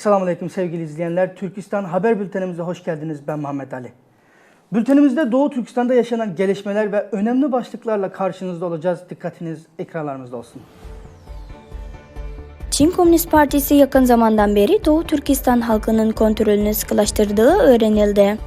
Esselamu Aleyküm sevgili izleyenler. Türkistan Haber Bültenimize hoş geldiniz. Ben Muhammed Ali. Bültenimizde Doğu Türkistan'da yaşanan gelişmeler ve önemli başlıklarla karşınızda olacağız. Dikkatiniz ekranlarımızda olsun. Çin Komünist Partisi yakın zamandan beri Doğu Türkistan halkının kontrolünü sıkılaştırdığı öğrenildi.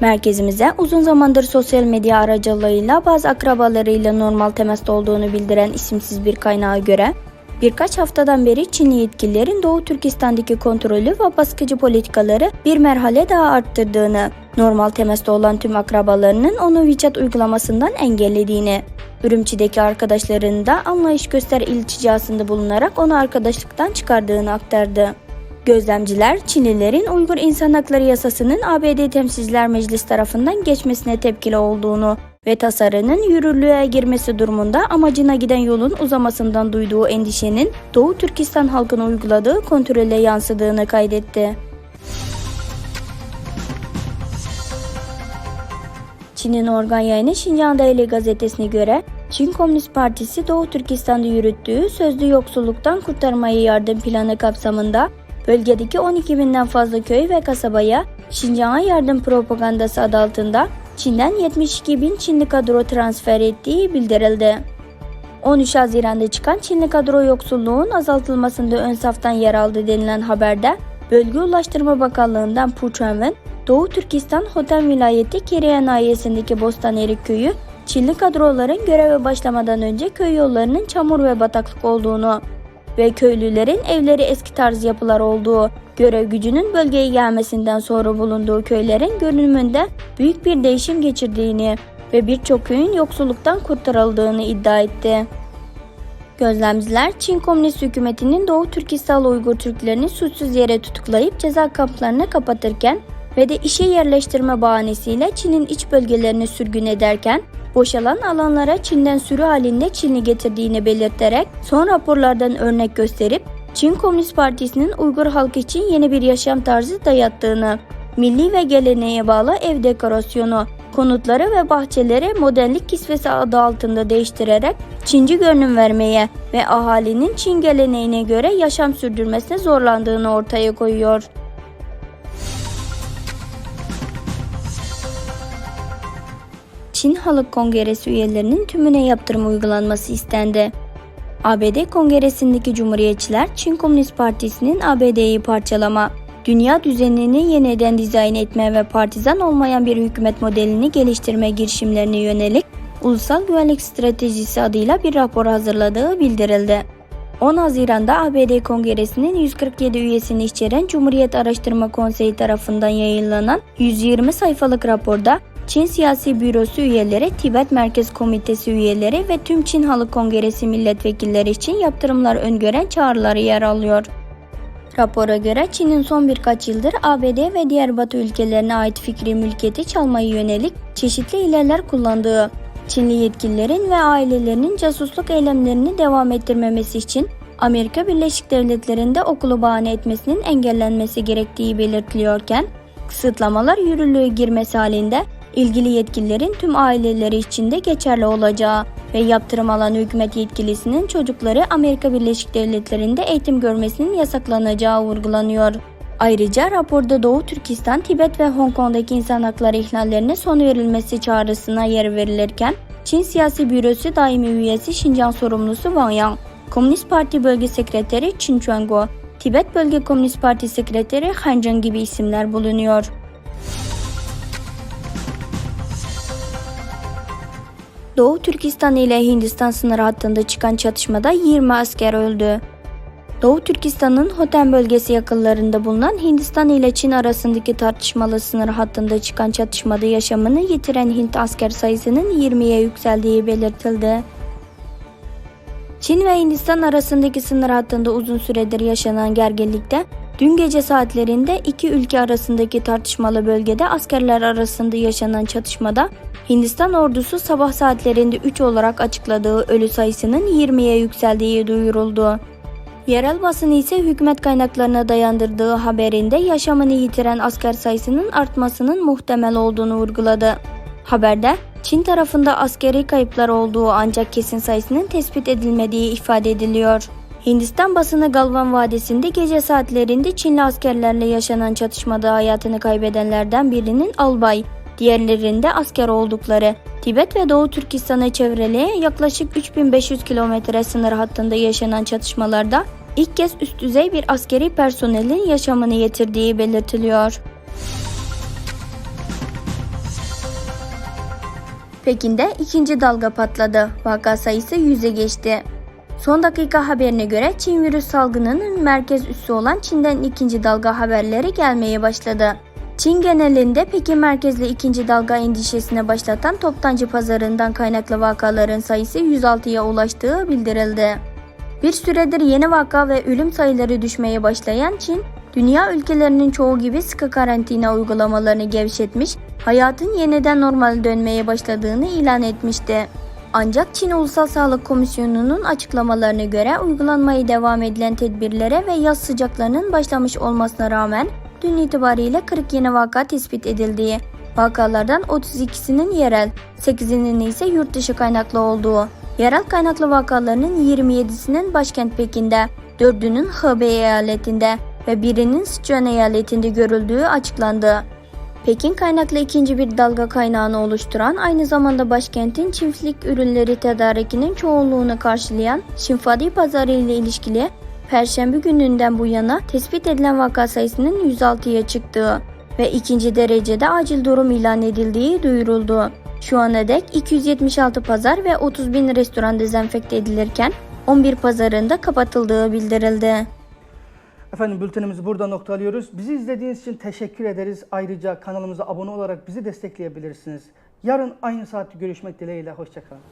Merkezimize uzun zamandır sosyal medya aracılığıyla bazı akrabalarıyla normal temasta olduğunu bildiren isimsiz bir kaynağa göre birkaç haftadan beri Çinli yetkililerin Doğu Türkistan'daki kontrolü ve baskıcı politikaları bir merhale daha arttırdığını, normal temasta olan tüm akrabalarının onu WeChat uygulamasından engellediğini, Ürümçi'deki arkadaşlarının da anlayış göster ilticasında bulunarak onu arkadaşlıktan çıkardığını aktardı. Gözlemciler, Çinlilerin Uygur İnsan Hakları Yasası'nın ABD Temsilciler Meclisi tarafından geçmesine tepkili olduğunu ve tasarının yürürlüğe girmesi durumunda amacına giden yolun uzamasından duyduğu endişenin Doğu Türkistan halkına uyguladığı kontrole yansıdığını kaydetti. Çin'in organ yayını Şincan Daily gazetesine göre Çin Komünist Partisi Doğu Türkistan'da yürüttüğü sözlü yoksulluktan kurtarmayı yardım planı kapsamında bölgedeki 12 binden fazla köy ve kasabaya Şincan'a yardım propagandası adı altında Çin'den 72 bin Çinli kadro transfer ettiği bildirildi. 13 Haziran'da çıkan Çinli kadro yoksulluğun azaltılmasında ön saftan yer aldı denilen haberde Bölge Ulaştırma Bakanlığı'ndan Pu Chuanwen, Doğu Türkistan Hotem Vilayeti Keriye Nahiyesi'ndeki Bostanerik Köyü, Çinli kadroların göreve başlamadan önce köy yollarının çamur ve bataklık olduğunu ve köylülerin evleri eski tarz yapılar olduğu, görev gücünün bölgeye gelmesinden sonra bulunduğu köylerin görünümünde büyük bir değişim geçirdiğini ve birçok köyün yoksulluktan kurtarıldığını iddia etti. Gözlemciler, Çin Komünist Hükümeti'nin Doğu Türkistanlı Uygur Türklerini suçsuz yere tutuklayıp ceza kamplarını kapatırken ve de işe yerleştirme bahanesiyle Çin'in iç bölgelerini sürgün ederken boşalan alanlara Çin'den sürü halinde Çinli getirdiğini belirterek son raporlardan örnek gösterip Çin Komünist Partisi'nin Uygur halkı için yeni bir yaşam tarzı dayattığını, milli ve geleneğe bağlı ev dekorasyonu, konutları ve bahçeleri modellik kisvesi adı altında değiştirerek Çinci görünüm vermeye ve ahalinin Çin geleneğine göre yaşam sürdürmesine zorlandığını ortaya koyuyor. Çin Halk Kongresi üyelerinin tümüne yaptırım uygulanması istendi. ABD Kongresi'ndeki Cumhuriyetçiler Çin Komünist Partisi'nin ABD'yi parçalama, dünya düzenini yeniden dizayn etme ve partizan olmayan bir hükümet modelini geliştirme girişimlerine yönelik Ulusal Güvenlik Stratejisi adıyla bir rapor hazırladığı bildirildi. 10 Haziran'da ABD Kongresi'nin 147 üyesini içeren Cumhuriyet Araştırma Konseyi tarafından yayınlanan 120 sayfalık raporda Çin Siyasi Bürosu üyeleri, Tibet Merkez Komitesi üyeleri ve tüm Çin Halk Kongresi milletvekilleri için yaptırımlar öngören çağrıları yer alıyor. Rapora göre Çin'in son birkaç yıldır ABD ve diğer Batı ülkelerine ait fikri mülkiyeti çalmaya yönelik çeşitli ilerler kullandığı, Çinli yetkililerin ve ailelerinin casusluk eylemlerini devam ettirmemesi için Amerika Birleşik Devletleri'nde okulu bahane etmesinin engellenmesi gerektiği belirtiliyorken, kısıtlamalar yürürlüğe girmesi halinde ilgili yetkililerin tüm aileleri için de geçerli olacağı ve yaptırım alan hükümet yetkilisinin çocukları Amerika Birleşik Devletleri'nde eğitim görmesinin yasaklanacağı vurgulanıyor. Ayrıca raporda Doğu Türkistan, Tibet ve Hong Kong'daki insan hakları ihlallerine son verilmesi çağrısına yer verilirken, Çin Siyasi Bürosu daimi üyesi Şincan sorumlusu Wang Yang, Komünist Parti Bölge Sekreteri Qin Chuanguo, Tibet Bölge Komünist Parti Sekreteri Han Zheng gibi isimler bulunuyor. Doğu Türkistan ile Hindistan sınırı hattında çıkan çatışmada 20 asker öldü. Doğu Türkistan'ın Hotem bölgesi yakınlarında bulunan Hindistan ile Çin arasındaki tartışmalı sınır hattında çıkan çatışmada yaşamını yitiren Hint asker sayısının 20'ye yükseldiği belirtildi. Çin ve Hindistan arasındaki sınır hattında uzun süredir yaşanan gerginlikte dün gece saatlerinde iki ülke arasındaki tartışmalı bölgede askerler arasında yaşanan çatışmada Hindistan ordusu sabah saatlerinde 3 olarak açıkladığı ölü sayısının 20'ye yükseldiği duyuruldu. Yerel basın ise hükümet kaynaklarına dayandırdığı haberinde yaşamını yitiren asker sayısının artmasının muhtemel olduğunu vurguladı. Haberde Çin tarafında askeri kayıplar olduğu ancak kesin sayısının tespit edilmediği ifade ediliyor. Hindistan basını Galvan Vadisi'nde gece saatlerinde Çinli askerlerle yaşanan çatışmada hayatını kaybedenlerden birinin albay, diğerlerinde asker oldukları, Tibet ve Doğu Türkistan'ı çevreleyen yaklaşık 3500 kilometre sınır hattında yaşanan çatışmalarda ilk kez üst düzey bir askeri personelin yaşamını yitirdiği belirtiliyor. Pekin'de ikinci dalga patladı. Vaka sayısı 100'e geçti. Son dakika haberine göre Çin virüs salgınının merkez üssü olan Çin'den ikinci dalga haberleri gelmeye başladı. Çin genelinde Pekin merkezli ikinci dalga endişesine başlatan toptancı pazarından kaynaklı vakaların sayısı 106'ya ulaştığı bildirildi. Bir süredir yeni vaka ve ölüm sayıları düşmeye başlayan Çin, dünya ülkelerinin çoğu gibi sıkı karantina uygulamalarını gevşetmiş, hayatın yeniden normal dönmeye başladığını ilan etmişti. Ancak Çin Ulusal Sağlık Komisyonu'nun açıklamalarına göre uygulanmaya devam edilen tedbirlere ve yaz sıcaklarının başlamış olmasına rağmen dün itibariyle 40 yeni vaka tespit edildiği, vakalardan 32'sinin yerel, 8'inin ise yurt dışı kaynaklı olduğu, yerel kaynaklı vakalarının 27'sinin başkent Pekin'de, 4'ünün Hebei eyaletinde ve birinin Sichuan eyaletinde görüldüğü açıklandı. Pekin kaynaklı ikinci bir dalga kaynağını oluşturan, aynı zamanda başkentin çiftlik ürünleri tedarikinin çoğunluğunu karşılayan Şinfadi pazarı ile ilişkili Perşembe gününden bu yana tespit edilen vaka sayısının 106'ya çıktığı ve ikinci derecede acil durum ilan edildiği duyuruldu. Şu ana dek 276 pazar ve 30 bin restoran dezenfekte edilirken 11 pazarında kapatıldığı bildirildi. Efendim bültenimizi burada noktalıyoruz. Bizi izlediğiniz için teşekkür ederiz. Ayrıca kanalımıza abone olarak bizi destekleyebilirsiniz. Yarın aynı saatte görüşmek dileğiyle. Hoşçakalın.